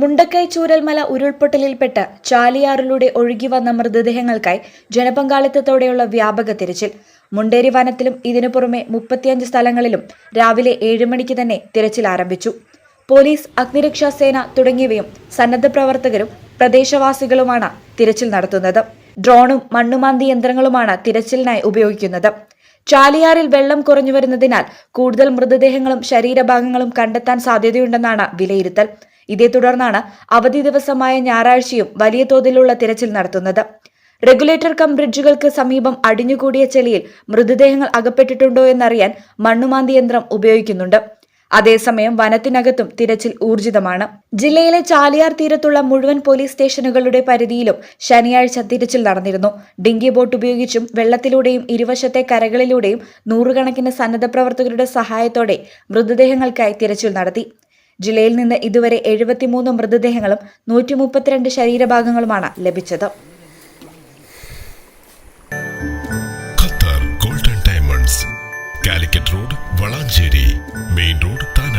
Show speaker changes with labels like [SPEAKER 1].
[SPEAKER 1] മുണ്ടക്കൈ ചൂരൽമല ഉരുൾപൊട്ടലിൽപ്പെട്ട് ചാലിയാറിലൂടെ ഒഴുകി വന്ന മൃതദേഹങ്ങൾക്കായി ജനപങ്കാളിത്തത്തോടെയുള്ള വ്യാപക തിരച്ചിൽ. മുണ്ടേരി വനത്തിലും ഇതിനു പുറമെ മുപ്പത്തിയഞ്ച് സ്ഥലങ്ങളിലും രാവിലെ ഏഴ് മണിക്ക് തന്നെ തിരച്ചിൽ ആരംഭിച്ചു. പോലീസ് അഗ്നിരക്ഷാ സേന തുടങ്ങിയവയും സന്നദ്ധ പ്രവർത്തകരും പ്രദേശവാസികളുമാണ് തിരച്ചിൽ നടത്തുന്നത്. ഡ്രോണും മണ്ണുമാന്തി യന്ത്രങ്ങളുമാണ് തിരച്ചിലിനായി ഉപയോഗിക്കുന്നത്. ചാലിയാറിൽ വെള്ളം കുറഞ്ഞു വരുന്നതിനാൽ കൂടുതൽ മൃതദേഹങ്ങളും ശരീരഭാഗങ്ങളും കണ്ടെത്താൻ സാധ്യതയുണ്ടെന്നാണ് വിലയിരുത്തൽ. ഇതേ തുടർന്നാണ് അവധി ദിവസമായ ഞായറാഴ്ചയും വലിയ തോതിലുള്ള തിരച്ചിൽ നടത്തുന്നത്. റെഗുലേറ്റർ കം ബ്രിഡ്ജുകൾക്ക് സമീപം അടിഞ്ഞുകൂടിയ ചെളിയിൽ മൃതദേഹങ്ങൾ അകപ്പെട്ടിട്ടുണ്ടോ എന്നറിയാൻ മണ്ണുമാന്തി യന്ത്രം ഉപയോഗിക്കുന്നുണ്ട്. അതേസമയം വനത്തിനകത്തും തിരച്ചിൽ ഊർജിതമാണ്. ജില്ലയിലെ ചാലിയാർ തീരത്തുള്ള മുഴുവൻ പോലീസ് സ്റ്റേഷനുകളുടെ പരിധിയിലും ശനിയാഴ്ച തിരച്ചിൽ നടന്നിരുന്നു. ഡിങ്കി ബോട്ട് ഉപയോഗിച്ചും വെള്ളത്തിലൂടെയും ഇരുവശത്തെ കരകളിലൂടെയും നൂറുകണക്കിന് സന്നദ്ധ പ്രവർത്തകരുടെ സഹായത്തോടെ മൃതദേഹങ്ങൾക്കായി തിരച്ചിൽ നടത്തി. ജില്ലയിൽ നിന്ന് ഇതുവരെ എഴുപത്തിമൂന്ന് മൃതദേഹങ്ങളും നൂറ്റി മുപ്പത്തിരണ്ട് ശരീരഭാഗങ്ങളുമാണ് ലഭിച്ചത്. Calicut road Valanchery main road താന